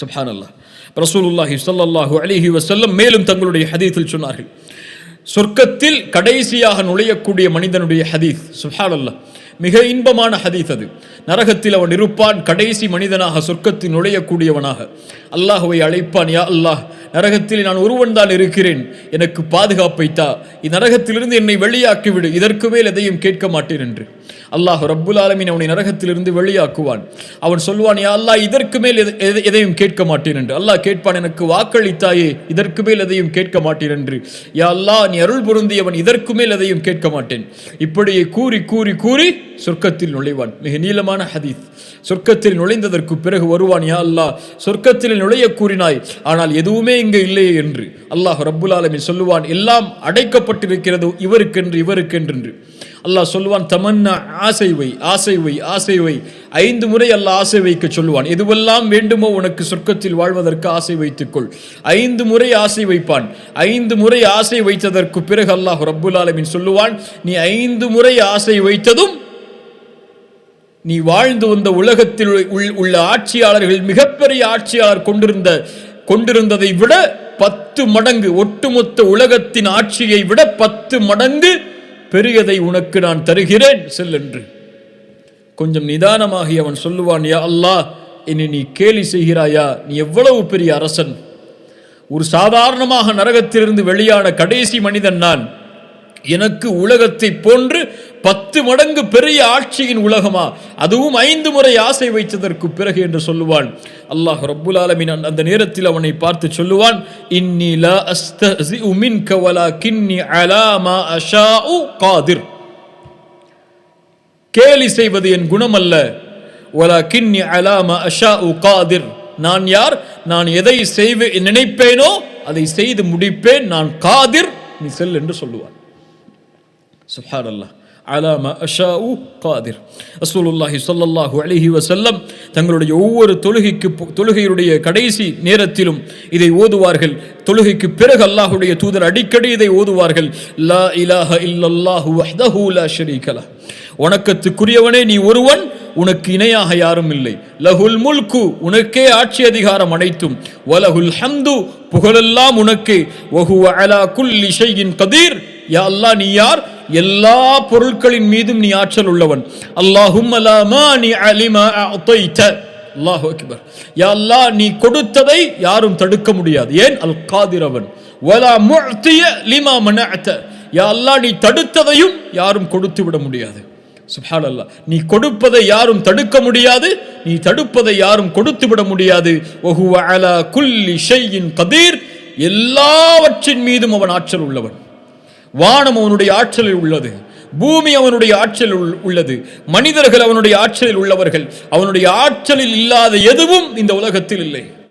சுப்ஹான் அல்லாஹ் ரசூலுல்லாஹி ஸல்லல்லாஹு அலிஹி வசல்லம் மேலும் தங்களுடைய ஹதீத்தில் சொன்னார்கள். சொர்க்கத்தில் கடைசியாக நுழையக்கூடிய மனிதனுடைய ஹதீஸ் சுப்ஹான் அல்லாஹ் மிக இன்பமான ஹதீஸ் அது. நரகத்தில் அவன் இருப்பான் கடைசி மனிதனாக சொர்க்கத்தில் நுழையக்கூடியவனாக. அல்லாஹுவை அழைப்பான் யா அல்லாஹ் நரகத்தில் நான் ஒருவன் தான் இருக்கிறேன். எனக்கு பாதுகாப்பை தா. இந்நரகத்திலிருந்து என்னை வெளியாக்கிவிடு. இதற்கு மேல் எதையும் கேட்க மாட்டேன் என்று. அல்லாஹ் ரப்புல் ஆலமின் அவனை நரகத்திலிருந்து வெளியாக்குவான். அவன் சொல்வான் யா அல்லாஹ் இதற்கு மேல் எதையும் கேட்க மாட்டேன் என்று. அல்லாஹ் கேட்பான் எனக்கு வாக்களித்தாயே இதற்கு மேல் எதையும் கேட்க மாட்டேன் என்று. யா அல்லாஹ் நீ அருள் பொருந்தியவன் இதற்கு மேல் எதையும் கேட்க மாட்டேன். இப்படியே கூறி கூறி கூறி சொர்க்கத்தில் நுழைவான். மிக நீளமான ஹதீஸ். சொர்க்கத்தில் நுழைந்ததற்கு பிறகு வருவான் யா அல்லாஹ் சொர்க்கத்தில் நுழைய கூறினாய் ஆனால் எதுவுமே இங்கு இல்லையே என்று. அல்லாஹ் ரப்புல் ஆலமின் சொல்லுவான் எல்லாம் அடைக்கப்பட்டிருக்கிறது இவருக்கென்று இவருக்கென்று அல்லாஹ் சொல்லுவான் தமன்னா ஆசை வை ஆசை வை ஆசை வை. ஐந்து முறை அல்லாஹ் ஆசை வைக்க சொல்லுவான். எதுவெல்லாம் வேண்டுமோ உனக்கு சொர்க்கத்தில் வாழ்வதற்கு ஆசை வைத்துக்கொள். ஐந்து முறை ஆசை வைப்பான். ஐந்து முறை ஆசை வைத்ததற்கு பிறகு அல்லாஹ் ரப்புல் ஆலமின் சொல்லுவான் நீ ஐந்து முறை ஆசை வைத்ததும் நீ வாழ்ந்து வந்த உலகத்தில் உள்- உள்ள ஆட்சியாளர்கள் மிகப்பெரிய ஆட்சியாளர் கொண்டிருந்த கொண்டிருந்ததை விட பத்து மடங்கு ஒட்டுமொத்த உலகத்தின் ஆட்சியை விட பத்து மடங்கு பெரியதை உனக்கு நான் தருகிறேன் செல் என்று. கொஞ்சம் நிதானமாகி அவன் சொல்லுவான் யா அல்லாஹ் என்னை நீ கேலி செய்கிறாயா? நீ எவ்வளவு பெரிய அரசன்? ஒரு சாதாரணமாக நரகத்திலிருந்து வெளியான கடைசி மனிதன் நான். எனக்கு உலகத்தை போன்று பத்து மடங்கு பெரிய ஆட்சியின் உலகமா? அதுவும் ஐந்து முறை ஆசை வைத்ததற்கு பிறகு என்று சொல்லுவான் அல்லாஹ் ரப்புல் ஆலமின் அந்த- அந்த நேரத்தில் அவனை பார்த்து சொல்லுவான் இன்னி லா உமின் கவலா வலாகின்னி அலா மா அஷாஉ காதிர். கேலி செய்வது என் குணமல்ல. வலாகின்னி அலா மா அஷாஉ காதிர். நான் யார்? நான் எதை செய்வே நினைப்பேனோ அதை செய்து முடிப்பேன். நான் காதிர். நீ செல் என்று சொல்லுவான். சுப்ஹான் அலாம அஷாவு காதிர் அசூலுல்லாஹி ஸல்லல்லாஹு அலிஹி வசல்லம் தங்களுடைய ஒவ்வொரு தொழுகைக்கு தொழுகையுடைய கடைசி நேரத்திலும் இதை ஓதுவார்கள். தொழுகைக்கு பிறகு அல்லாஹுடைய தூதர் அடிக்கடி இதை ஓதுவார்கள். லா இலாஹ இல்லல்லாஹு வஹ்தஹு லா ஷரீக லஹ். நீ ஒருவன் உனக்கு இணையாக யாரும் இல்லை. லஹுல் முல்கு உனக்கே ஆட்சி அதிகாரம் அனைத்தும். வலஹுல் ஹம்து புகழெல்லாம் உனக்கே. வஹுவ அலா குல் இஷையின் கதீர். யா அல்லாஹ் நீ யார்? எல்லா பொருட்களின் மீதும் நீ ஆற்றல் உள்ளவன். அல்லாஹும் நீ அல்லாஹு அக்பர். யா அல்லாஹ் நீ கொடுத்ததை யாரும் தடுக்க முடியாது. ஏன்? அல் காதிரவன் வலா முஅ்திய லிமா மனஅத யா அல்லாஹ் நீ தடுத்ததையும் யாரும் கொடுத்து விட முடியாது. சுஹான் அல்லா நீ கொடுப்பதை யாரும் தடுக்க முடியாது. நீ தடுப்பதை யாரும் கொடுத்து விட முடியாது. ஒஹுவ அலா குல்லி ஷையின் கதீர். எல்லாவற்றின் மீதும் அவன் ஆற்றல் உள்ளவன். வானம் அவனுடைய ஆற்றலில் உள்ளது. பூமி அவனுடைய ஆற்றலில் உள்- உள்ளது. மனிதர்கள் அவனுடைய ஆற்றலில் உள்ளவர்கள். அவனுடைய ஆற்றலில் இல்லாத எதுவும் இந்த உலகத்தில் இல்லை.